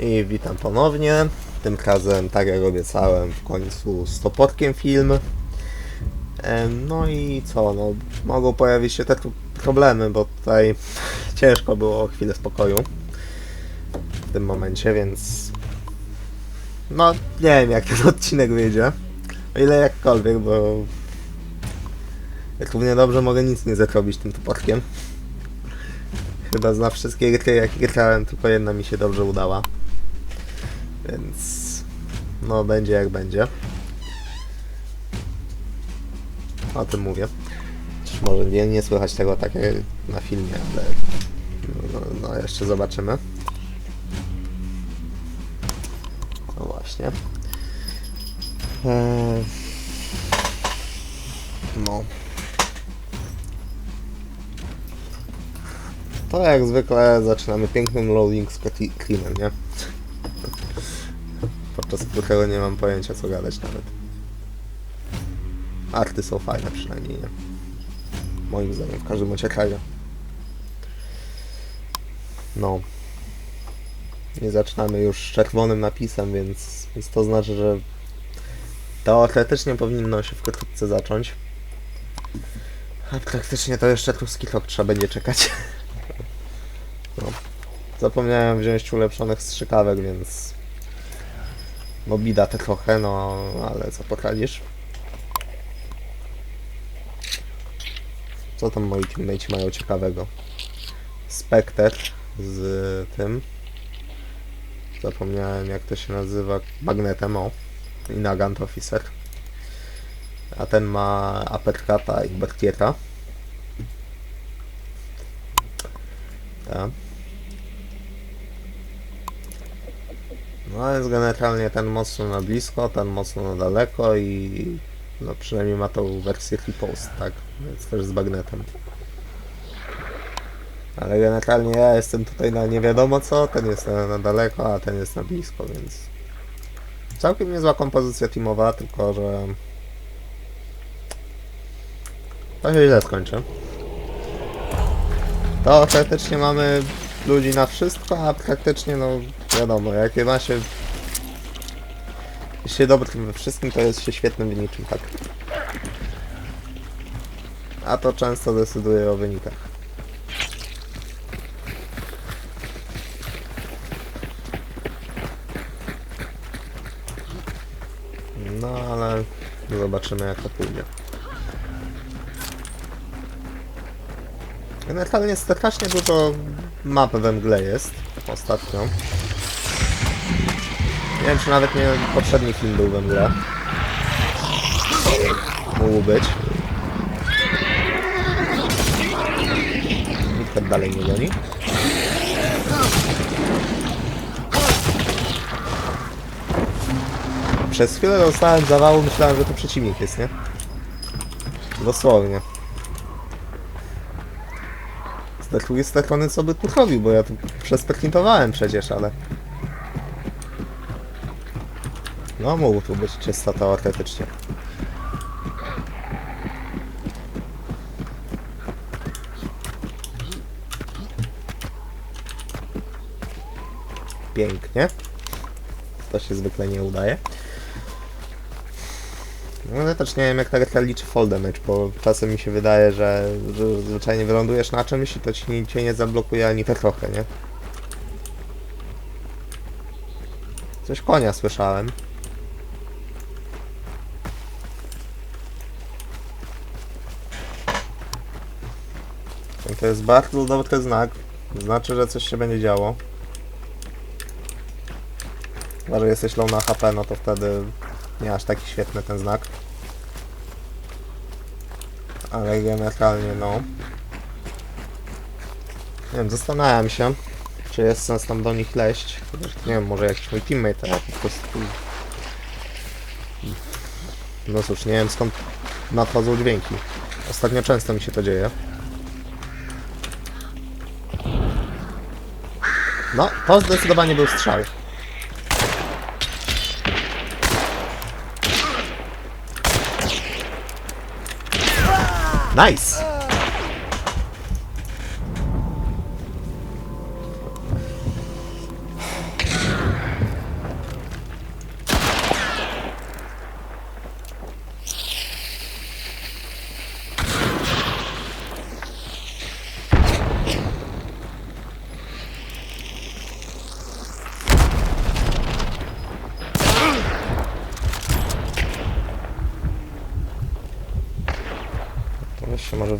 I witam ponownie. Tym razem, tak jak obiecałem, w końcu z toporkiem film. Em, No i co, no, mogą pojawić się te problemy, bo tutaj ciężko było o chwilę spokoju w tym momencie, więc no, nie wiem jak ten odcinek wyjdzie. O ile jakkolwiek, bo równie dobrze mogę nic nie zrobić tym toporkiem. Chyba zna wszystkie gry, jakie grałem, tylko jedna mi się dobrze udała. Więc no będzie jak będzie. O tym mówię. Chociaż może nie, nie słychać tego tak jak na filmie, ale no, no jeszcze zobaczymy. No właśnie. Eee, no. To jak zwykle zaczynamy pięknym loading screenem, nie? Podczas którego nie mam pojęcia co gadać nawet. Arty są fajne przynajmniej, nie? Moim zdaniem, w każdym razie. No. Nie zaczynamy już czerwonym napisem, więc, więc to znaczy, że teoretycznie powinno się wkrótce zacząć. A praktycznie to jeszcze ruski rok trzeba będzie czekać. No. Zapomniałem wziąć ulepszonych strzykawek, więc... No bida te trochę, no ale co poradzisz? Co tam moi teammates mają ciekawego? Spectre z tym. Zapomniałem jak to się nazywa. Magnetem, o. I Nagant Officer. A ten ma Aperkata i Bertieta. Tak. No jest generalnie ten mocno na blisko, ten mocno na daleko i no przynajmniej ma tą wersję post, tak? Więc też z bagnetem. Ale generalnie ja jestem tutaj na nie wiadomo co, ten jest na, na daleko, a ten jest na blisko, więc całkiem niezła kompozycja teamowa, tylko że to się źle skończy. Teoretycznie mamy ludzi na wszystko, a praktycznie no wiadomo, jakie ma się się dobrym we wszystkim, to jest się świetnym w niczym, tak. A to często decyduje o wynikach. No ale zobaczymy jak to pójdzie. Generalnie strasznie dużo map we mgle jest ostatnio. Nie wiem, czy nawet nie poprzedni film był we mgle. Mógł być. Nikt tak dalej nie goni. Przez chwilę dostałem zawału, myślałem, że to przeciwnik jest, nie? Dosłownie. Z drugiej strony co by tu robił, bo ja tu przesprintowałem przecież, ale... No mógł tu być czysta teoretycznie. Pięknie. To się zwykle nie udaje. No ja też nie wiem jak gra liczy fall damage, bo czasem mi się wydaje, że, że zwyczajnie wylądujesz na czymś i to ci, cię nie zablokuje ani te trochę, nie? Coś konia słyszałem. To jest bardzo dobry znak. Znaczy, że coś się będzie działo. Chyba, że jesteś low na HP, no to wtedy nie aż taki świetny ten znak. Ale generalnie no. Nie wiem, zastanawiam się, czy jest sens tam do nich leść. Nie wiem, może jakiś mój teammate, a ja po prostu... No cóż, nie wiem skąd nadchodzą dźwięki. Ostatnio często mi się to dzieje. No, to zdecydowanie był strzał. Nice!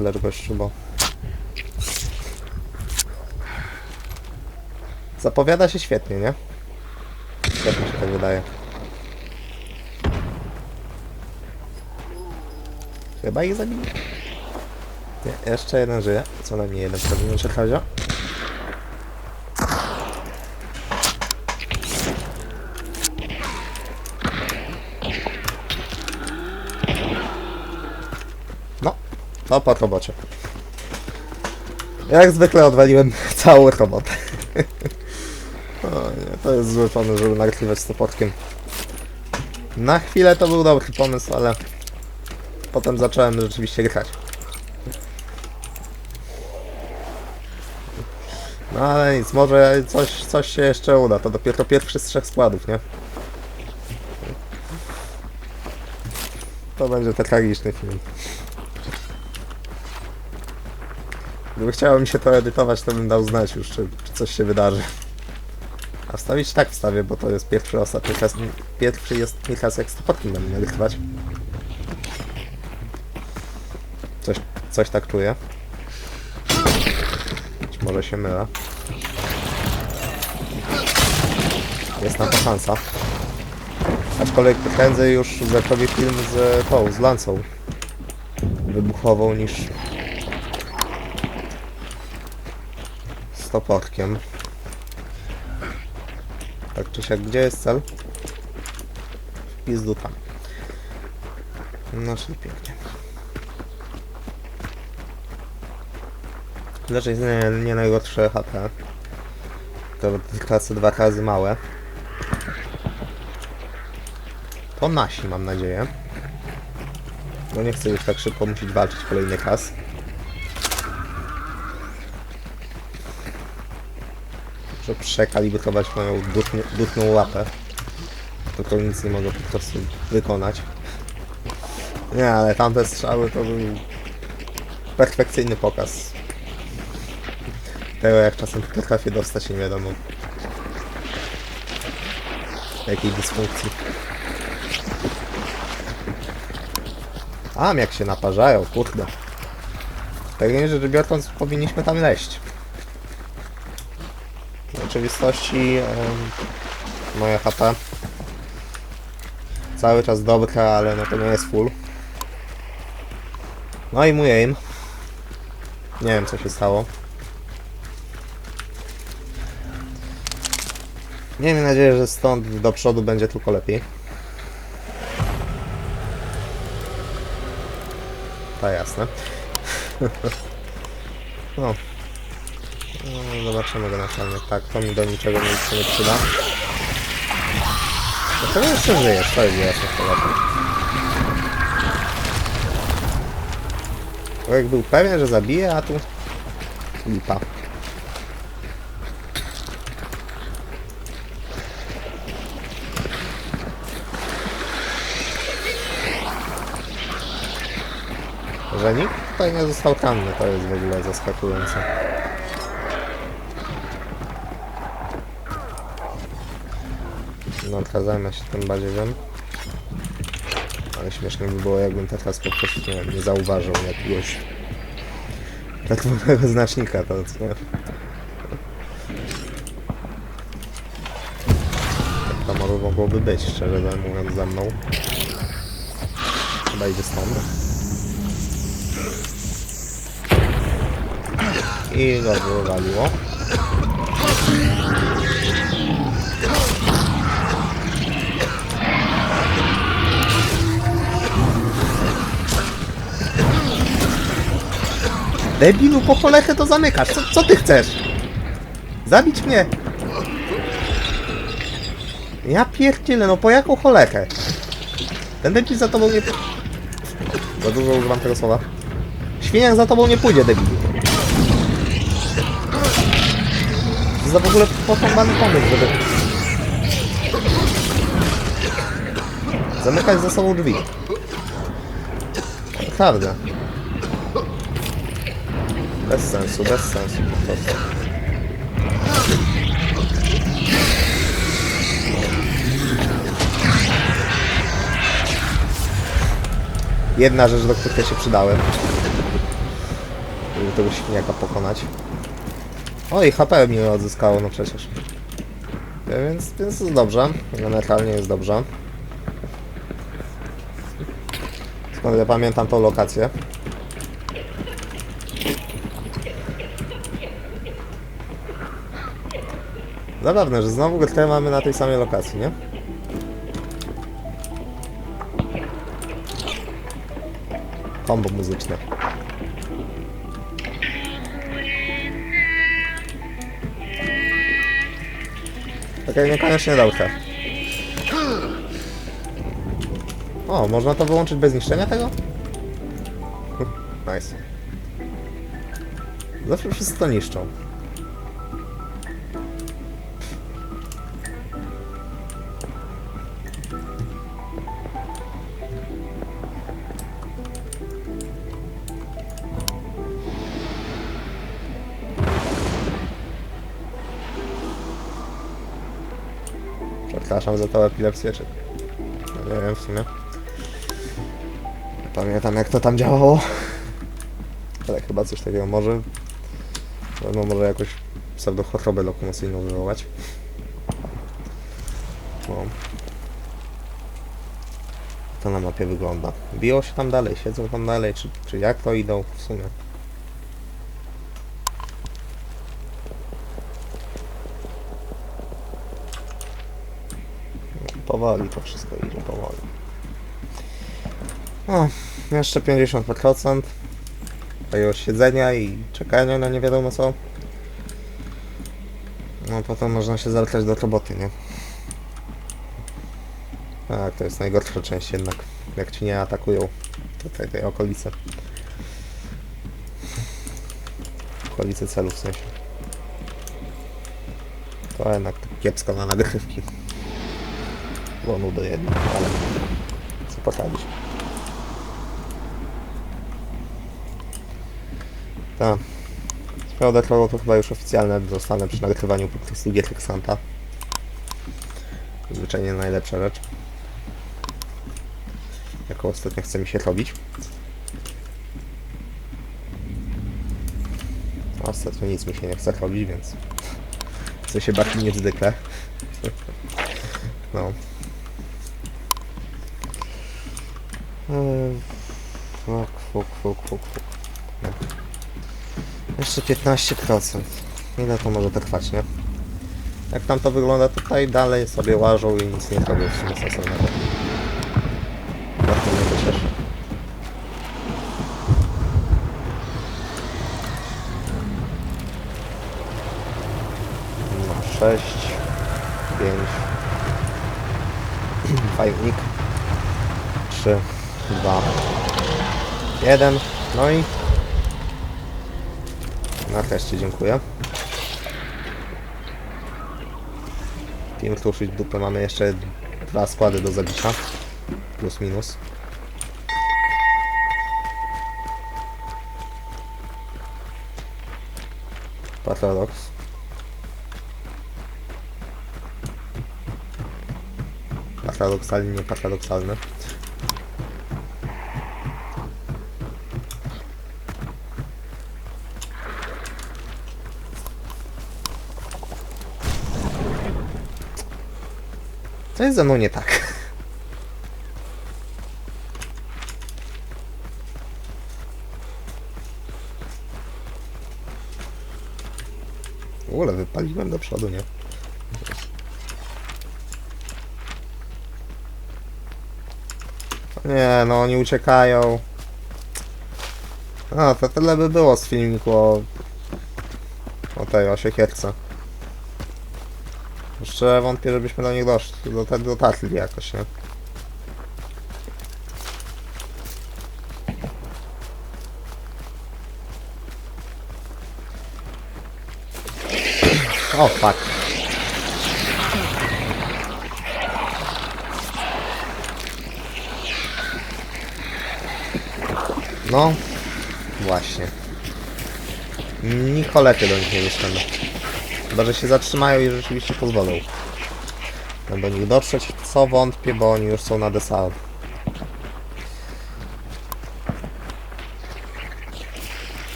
Gościu, bo... Zapowiada się świetnie, nie? Jak mi się tak wydaje. Chyba ich zabili. Nie, jeszcze jeden żyje. Co najmniej jeden pewnie czekazia. No, to po robocie. Jak zwykle odwaliłem całą robotę. o nie, to jest zły pomysł, żeby nagrywać z. Na chwilę to był dobry pomysł, ale potem zacząłem rzeczywiście grać. No ale nic, może coś, coś się jeszcze uda. To dopiero pierwszy z trzech składów, nie? To będzie ten tragiczny film. Gdyby chciało mi się to edytować, to bym dał znać już, czy, czy coś się wydarzy. A wstawić tak wstawię, bo to jest pierwszy ostatni raz, pierwszy jest mi raz jak z topotkiem będę nagrywać. Coś, coś tak czuję. Być może się mylę. Jest na to szansa. Aczkolwiek prędzej już zrobię film z tą, z lancą wybuchową niż toporkiem. Tak czy siak, gdzie jest cel? Pizdu tam. No czyli pięknie. Jest nie, nie najgorsze HP. To klasy dwa razy małe. To nasi mam nadzieję. Bo nie chcę już tak szybko musieć walczyć kolejny raz. Muszę przekalibrować moją duchnie, duchną łapę. To nic nie mogę po prostu wykonać. Nie, ale tamte strzały to był perfekcyjny pokaz tego jak czasem potrafię dostać nie wiadomo jakiej dysfunkcji. A, jak się naparzają, kurde. Tak nie rzecz biorąc, powinniśmy tam leść. Rzeczywistości moja HP cały czas dobra, ale no to nie jest full. No i mój aim. Nie wiem co się stało. Miejmy nadzieję, że stąd do przodu będzie tylko lepiej. To jasne. no. No. Zobaczymy go naczelnie. Tak, to mi do niczego się nie przyda. Dlaczego jeszcze żyjesz? To jest jasne Człowiek był pewien, że zabije, a tu lipa. Że nikt tutaj nie został ranny, to jest w ogóle zaskakujące. Teraz zajmę się tym badziewiem. Ale śmiesznie by było, jakbym teraz po prostu nie, nie zauważył jakiegoś czerwonego znacznika, to co? Tak to może mogłoby być, szczerze mówiąc, za mną. Chyba idzie stąd. I go wywaliło. Debilu, po cholerę to zamykasz. Co, co ty chcesz? Zabić mnie? Ja pierdzielę, no po jaką cholerę? Ten debil za tobą nie... Za dużo używam tego słowa. Świniak za tobą nie pójdzie, debilu. To za w ogóle porąbany pomysł, żeby... Zamykać za sobą drzwi. Naprawdę. Bez sensu, bez sensu po prostu. Jedna rzecz, do której się przydałem. żeby tego świniaka pokonać. O i HP mi odzyskało, no przecież. E, Więc, więc jest dobrze. Generalnie jest dobrze. Skąd ja pamiętam tą lokację. Zabawne, że znowu grę mamy na tej samej lokacji, nie? Kombo muzyczne. Takie niekoniecznie dobre. O, można to wyłączyć bez niszczenia tego? Nice. Zawsze wszyscy to niszczą. Przepraszam za tą epilepsję, czy... No nie wiem w sumie. Pamiętam jak to tam działało. Ale chyba coś takiego może. No może jakoś pseudochorobę lokomocyjną wywołać. No. To na mapie wygląda. Biją się tam dalej, siedzą tam dalej, czy, czy jak to idą w sumie. Powoli to wszystko idzie, powoli. O, jeszcze 50% tego siedzenia i czekania na nie wiadomo co. No potem można się zabrać do roboty, nie? Tak, to jest najgorsza część jednak. Jak ci nie atakują tutaj tej okolicy. Okolicy celu w sensie. To jednak kiepsko na nagrywki. Bo nudy jednak, ale co poradzić. Tak. Swoją drogą to chyba już oficjalne zostanę przy nagrywaniu po prostu gier Santa. Zwyczajnie najlepsza rzecz. Jaką ostatnio chce mi się robić. Ostatnio nic mi się nie chce robić, więc chcę się bawić niezwykle. No. Jeszcze 15%. Ile to może trwać, nie? Jak tam to wygląda tutaj, dalej sobie łażą i nic nie robią w sumie sensownego. Bardzo mnie to cieszy. No, 6, 5, fajnik, 3, 2, 1, no i Nareszcie dziękuję. Team ruszyć dupę. Mamy jeszcze dwa składy do zabicia. Plus minus. Paradoks. Paradoksalnie, nie paradoksalne. Co ze mną nie tak? W wypaliłem do przodu, nie? Nie, no oni uciekają. A, to tyle by było z filmiku o, o tej, o siekierce. Jeszcze wątpię, żebyśmy do nich doszli, do, do, dotarli jakoś, nie? O, fuck. No, właśnie. Nikolety do nich nie wyszczemy. Chyba, że się zatrzymają i rzeczywiście pozwolą. nam do nich dotrzeć, co wątpię, bo oni już są na DSA.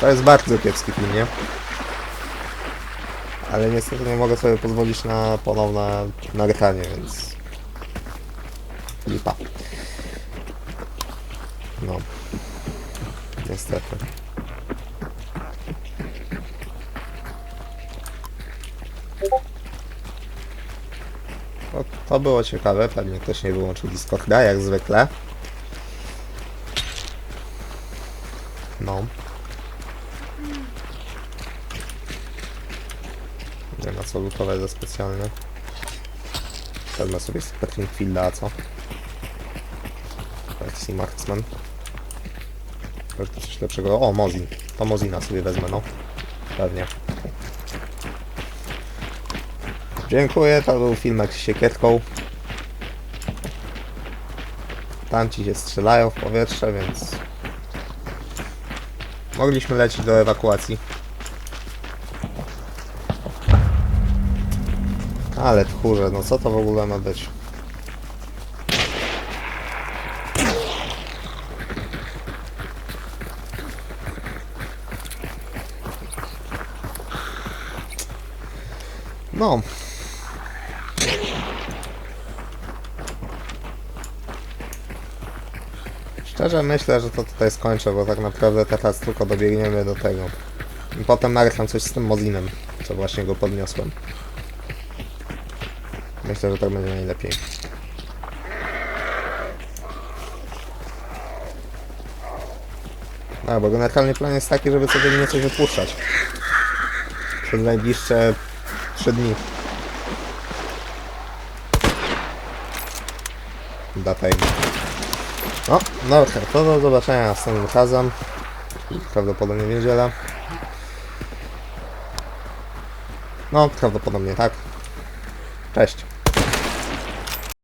To jest bardzo kiepski film, nie? Ale niestety nie mogę sobie pozwolić na ponowne nagranie, więc... Lipa. No. Niestety. No, to było ciekawe, pewnie ktoś nie wyłączył Discorda, jak zwykle. No. Nie ma co lutować za specjalne. Wezmę sobie Specklingfielda, a co? Jakiś Marksman. Może to coś lepszego. O, Mozin. To Mozina sobie wezmę, no. Pewnie. Dziękuję, to był filmek z siekierką. Tanci się strzelają w powietrze, więc... Mogliśmy lecieć do ewakuacji. Ale tchórze, no co to w ogóle ma być? No. Szczerze myślę, że to tutaj skończę, bo tak naprawdę teraz tylko dobiegniemy do tego. I potem nagram coś z tym Mozinem, co właśnie go podniosłem. Myślę, że tak będzie najlepiej. No, bo generalnie plan jest taki, żeby codziennie coś wypuszczać. Przez najbliższe 3 dni. Data. No, dobra, to do zobaczenia następnym razem. Prawdopodobnie w niedzielę. No, prawdopodobnie tak. Cześć.